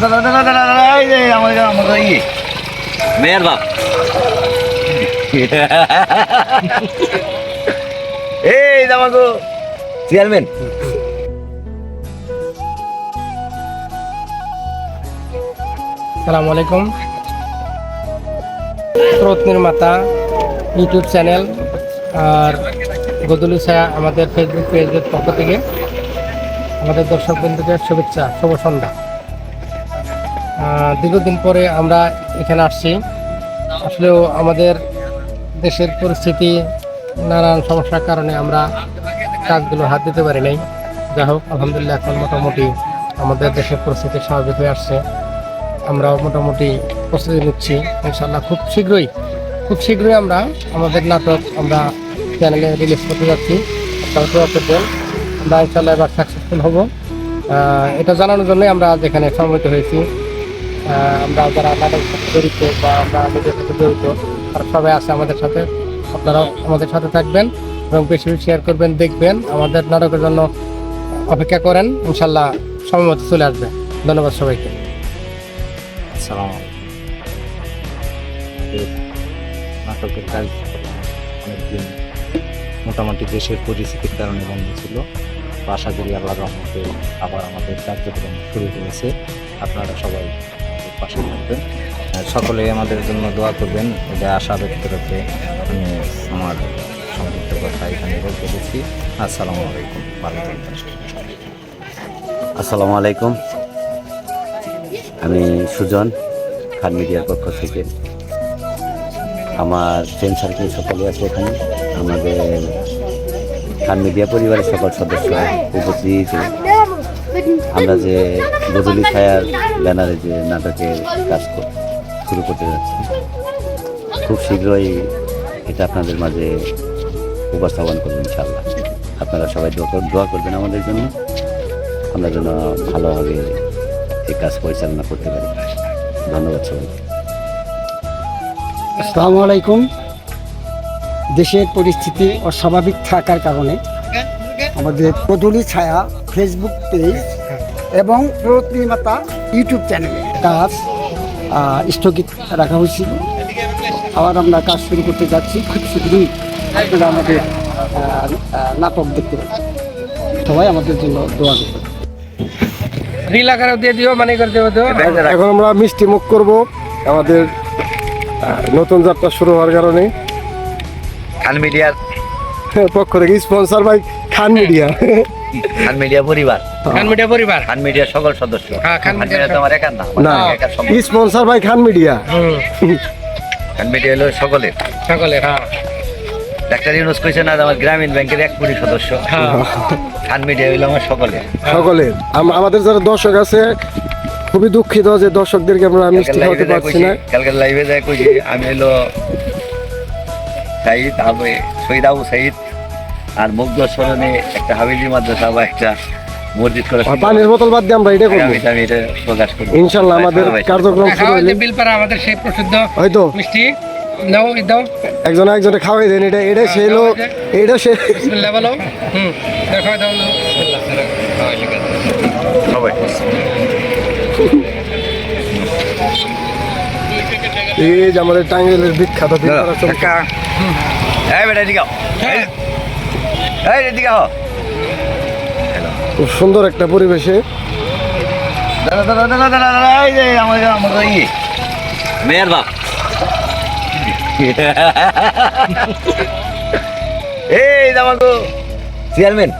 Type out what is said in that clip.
দাঁড়া এই যে আমাদের আমাদের সালামু আলাইকুম স্রোত নির্মাতা ইউটিউব চ্যানেল আর গদুলি ছায়া আমাদের ফেসবুক পেজের পক্ষ থেকে আমাদের দর্শক বন্ধুদের শুভেচ্ছা, শুভ সন্ধ্যা। দীর্ঘদিন পরে আমরা এখানে আসছি। আসলেও আমাদের দেশের পরিস্থিতি, নানান সমস্যার কারণে আমরা কাজগুলো হাত দিতে পারি নাই। যাই হোক, আলহামদুলিল্লাহ এখন মোটামুটি আমাদের দেশের পরিস্থিতি স্বাভাবিক হয়ে আসছে। আমরাও মোটামুটি প্রস্তুতি নিচ্ছি ইনশাল্লাহ খুব শীঘ্রই খুব শীঘ্রই আমরা আমাদের নাটক আমরা চ্যানেলে রিলিজ করতে যাচ্ছি। আমরা ইনশাল্লাহ এবার সাকসেসফুল হব। এটা জানানোর জন্যই আমরা এখানে সমবেত হয়েছি। আমরা যারা নাটকের সাথে জড়িত বা আমরা নিজের সাথে জড়িত, তারা সবাই আছে আমাদের সাথে। আপনারাও আমাদের সাথে থাকবেন এবং বেশি বেশি শেয়ার করবেন, দেখবেন। আমাদের নাটকের জন্য অপেক্ষা করেন, ইনশাল্লাহ সময় মতো চলে আসবে। ধন্যবাদ সবাইকে। নাটকের কাজ অনেকদিন মোটামুটি দেশের পরিস্থিতির কারণে বন্ধ ছিল। আশা করি আল্লাহ রহমতে আবার আমাদের কার্যক্রম শুরু হয়েছে। আপনারা সবাই পাশে থাকবেন। সকলেই আমাদের জন্য দোয়া করবেন, এটা আশা ব্যক্ত রেখে আমি আমার সংযুক্ত কথা এখানে বলতে গেছি আসসালামু আলাইকুম, ভালো থাকবেন। আসসালামু আলাইকুম। আমি সুজন, খান মিডিয়ার পক্ষ থেকে। আমার ফ্রেন্ড সার্কেল সকলে আছে এখানে। আমাদের খান মিডিয়া পরিবারের সকল সদস্য উপস্থিত। আমরা যে বদলি ছায়ার ব্যানারে যে নাটকের কাজ শুরু করতে যাচ্ছি, খুব শীঘ্রই এটা আপনাদের মাঝে উপস্থাপন করবেন ইনশাআল্লাহ। আপনারা সবাই দোয়া করবেন আমাদের জন্য। আমরা যেন ভালোভাবে এই কাজ পরিচালনা করতে পারি। ধন্যবাদ সবাইকে। আসসালামু আলাইকুম। দেশের পরিস্থিতি অস্বাভাবিক থাকার কারণে আমাদের পদলি ছায়া ফেসবুক পেজ এবং প্রত নির্মাতা ইউটিউব চ্যানেলে কাজ স্থগিত রাখা হয়েছিল। আবার আমরা কাজ শুরু করতে যাচ্ছি। খুব শীঘ্রই আপনারা আমাদের নাটক দেখতে সবাই আমাদের জন্য দোয়া করবেন। রিল আকারে দিয়ে দিও মানে করে দেবো এখন আমরা মিষ্টি মুখ করব। আমাদের নতুন যাত্রা শুরু হওয়ার কারণে। খান মিডিয়ার। পক্ষ থেকে sponsor by Khan media. Khan media পরিবার। খান মিডিয়া পরিবার? খান মিডিয়ার সকল সদস্য। হ্যাঁ, খান মিডিয়া তো আমার একার না না স্পন্সর বাই খান মিডিয়া। হুম। খান মিডিয়া হলো সকলের। সকলে হ্যাঁ। ডাক্তার ইউনুস কইছে না যে আমার গ্রামীণ ব্যাংকের এক কোটি সদস্য। হ্যাঁ। খান মিডিয়া হইল আমার সকলের। সকলের। আমাদের যারা দর্শক আছে খুবই দুঃখিত যে দর্শকদেরকে আমরা মিষ্টি খাওয়াতে পারছি না। কালকে লাইভে যায় কইছি আমি হলো সাইদ আবু শহীদ আবু সাইদ। আর মুগ্ধ স্মরণে একটা হাবিলি মাদ্রাসা বা একটা মসজিদ করে পানির বোতল বাদ দিয়ে আমরা এটা করব। আমি এটা প্রকাশ করব। ইনশাল্লাহ আমাদের কার্যক্রম শুরু বিলপাড়া আমাদের সেই প্রসিদ্ধ হয়তো। মিষ্টি। দাও। একজন একজনে খাওয়াই দেন এটা এটা সে লোক এটা সে বিসমিল্লাহ বলো। হুম দেখো দাও। সবাই এই যে আমাদের টাঙ্গাইলের বিখ্যাত। এই বেটা এদিকে। এই- এদিকে। খুব সুন্দর একটা পরিবেশে। দাদা দাঁড়া দাঁড়া দাঁড়া দাঁড়া এই যে আমার ইয়ে মেয়ের বাপ। এই আমাকে চেয়ারম্যান।